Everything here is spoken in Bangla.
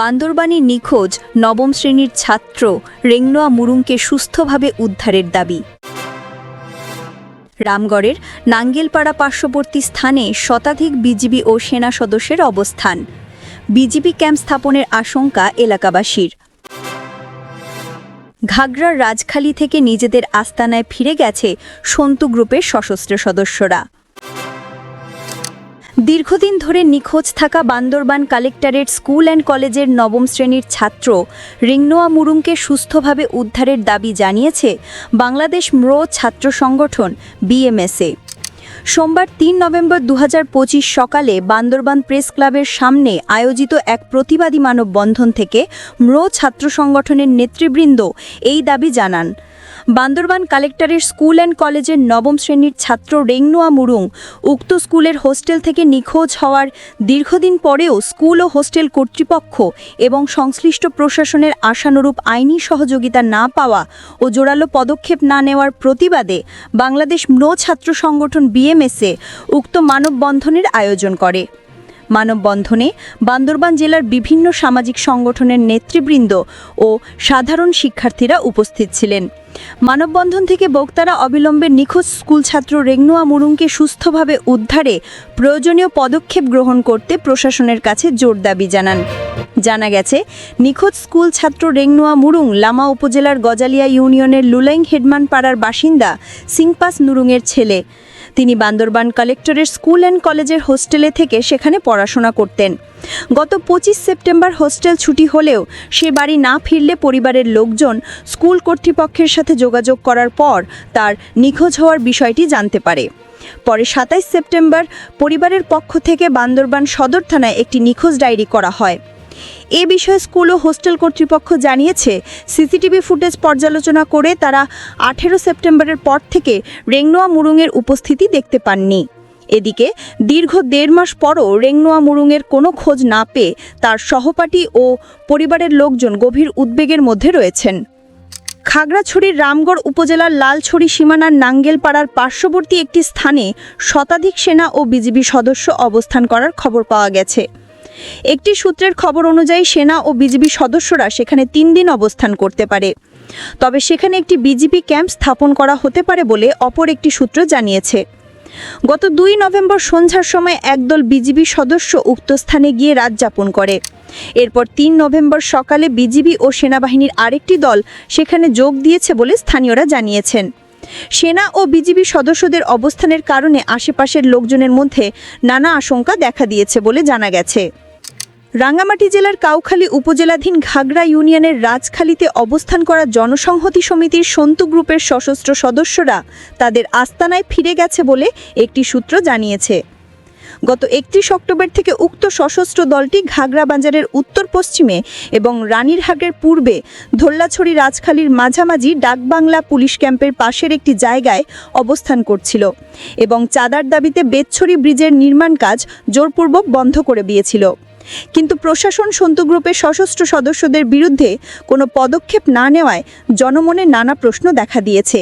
বান্দরবানী নিখোঁজ নবম শ্রেণির ছাত্র রেংনোয়া মুরুংকে সুস্থভাবে উদ্ধারের দাবি। রামগড়ের নাঙ্গেলপাড়া পার্শ্ববর্তী স্থানে শতাধিক বিজিবি ও সেনা সদস্যের অবস্থান। বিজিবি ক্যাম্প স্থাপনের আশঙ্কা এলাকাবাসীর। ঘাগড়ার রাজখালী থেকে নিজেদের আস্তানায় ফিরে গেছে সন্তু গ্রুপের সশস্ত্র সদস্যরা। দীর্ঘদিন ধরে নিখোঁজ থাকা বান্দরবান কালেক্টরেট স্কুল অ্যান্ড কলেজের নবম শ্রেণির ছাত্র রিংনোয়া মুরুংকে সুস্থভাবে উদ্ধারের দাবি জানিয়েছে বাংলাদেশ ম্রো ছাত্র সংগঠন, বিএমএসএ। সোমবার তিন নভেম্বর দু হাজার পঁচিশ সকালে বান্দরবান প্রেস ক্লাবের সামনে আয়োজিত এক প্রতিবাদী মানববন্ধন থেকে ম্রো ছাত্র সংগঠনের নেতৃবৃন্দ এই দাবি জানান। বান্দরবান কালেক্টরের স্কুল অ্যান্ড কলেজের নবম শ্রেণির ছাত্র রেংনোয়া মুরুং উক্ত স্কুলের হোস্টেল থেকে নিখোঁজ হওয়ার দীর্ঘদিন পরেও স্কুল ও হোস্টেল কর্তৃপক্ষ এবং সংশ্লিষ্ট প্রশাসনের আশানুরূপ আইনি সহযোগিতা না পাওয়া ও জোরালো পদক্ষেপ না নেওয়ার প্রতিবাদে বাংলাদেশ ম্নো ছাত্র সংগঠন বিএমএসএ উক্ত মানববন্ধনের আয়োজন করে। মানববন্ধনে বান্দরবান জেলার বিভিন্ন সামাজিক সংগঠনের নেতৃবৃন্দ ও সাধারণ শিক্ষার্থীরা উপস্থিত ছিলেন। মানববন্ধন থেকে বক্তারা অবিলম্বে নিখোঁজ স্কুল ছাত্র রেগনুয়া মুরুংকে সুস্থভাবে উদ্ধারে প্রয়োজনীয় পদক্ষেপ গ্রহণ করতে প্রশাসনের কাছে জোর দাবি জানান। জানা গেছে, নিখোঁজ স্কুল ছাত্র রেংনুয়া মুরুং লামা উপজেলার গজালিয়া ইউনিয়নের লুলাইং হেডমান পাড়ার বাসিন্দা সিংপাস নুরুংয়ের ছেলে। তিনি বান্দরবান কালেক্টরের স্কুল অ্যান্ড কলেজের হোস্টেলে থেকে সেখানে পড়াশোনা করতেন। গত পঁচিশ সেপ্টেম্বর হোস্টেল ছুটি হলেও সে বাড়ি না ফিরলে পরিবারের লোকজন স্কুল কর্তৃপক্ষের সাথে যোগাযোগ করার পর তার নিখোঁজ হওয়ার বিষয়টি জানতে পারে। পরে সাতাইশ সেপ্টেম্বর পরিবারের পক্ষ থেকে বান্দরবান সদর থানায় একটি নিখোঁজ ডায়েরি করা হয়। এ বিষয়ে স্কুল ও হোস্টেল কর্তৃপক্ষ জানিয়েছে, সিসিটিভি ফুটেজ পর্যালোচনা করে তারা আঠেরো সেপ্টেম্বরের পর থেকে রেংনোয়া মুরুংয়ের উপস্থিতি দেখতে পাননি। এদিকে, দীর্ঘ দেড় মাস পরও রেংনোয়া মুরুংয়ের কোনো খোঁজ না পেয়ে তার সহপাঠী ও পরিবারের লোকজন গভীর উদ্বেগের মধ্যে রয়েছেন। খাগড়াছড়ির রামগড় উপজেলার লালছড়ি সীমানার নাঙ্গেলপাড়ার পার্শ্ববর্তী একটি স্থানে শতাধিক সেনা ও বিজিবি সদস্য অবস্থান করার খবর পাওয়া গেছে। একটি সূত্রের খবর অনুযায়ী সেনা ও বিজিবি সদস্যরা সেখানে তিন দিন অবস্থান করতে পারে। তবে সেখানে একটি বিজিবি ক্যাম্প স্থাপন করা হতে পারে বলে অপর একটি সূত্র জানিয়েছে। গত দুই নভেম্বর সন্ধ্যার সময় একদল বিজিবি সদস্য উক্ত স্থানে গিয়ে রাত যাপন করে। এরপর তিন নভেম্বর সকালে বিজিবি ও সেনাবাহিনীর আরেকটি দল সেখানে যোগ দিয়েছে বলে স্থানীয়রা জানিয়েছেন। সেনা ও বিজিবি সদস্যদের অবস্থানের কারণে আশেপাশের লোকজনের মধ্যে নানা আশঙ্কা দেখা দিয়েছে বলে জানা গেছে। রাঙ্গামাটি জেলার কাউখালী উপজেলাধীন ঘাগড়া ইউনিয়নের রাজখালীতে অবস্থান করা জনসংহতি সমিতির সন্তু গ্রুপের সশস্ত্র সদস্যরা তাদের আস্তানায় ফিরে গেছে বলে একটি সূত্র জানিয়েছে। গত একত্রিশ অক্টোবর থেকে উক্ত সশস্ত্র দলটি ঘাগড়া বাজারের উত্তর পশ্চিমে এবং রানীরহাটের পূর্বে ধোল্লাছড়ি রাজখালীর মাঝামাঝি ডাকবাংলা পুলিশ ক্যাম্পের পাশের একটি জায়গায় অবস্থান করছিল এবং চাঁদার দাবিতে বেতছড়ি ব্রিজের নির্মাণ কাজ জোরপূর্বক বন্ধ করে দিয়েছিল। কিন্তু প্রশাসন সন্তু গ্রুপের সশস্ত্র সদস্যদের বিরুদ্ধে কোনো পদক্ষেপ না নেওয়ায় জনমনে নানা প্রশ্ন দেখা দিয়েছে।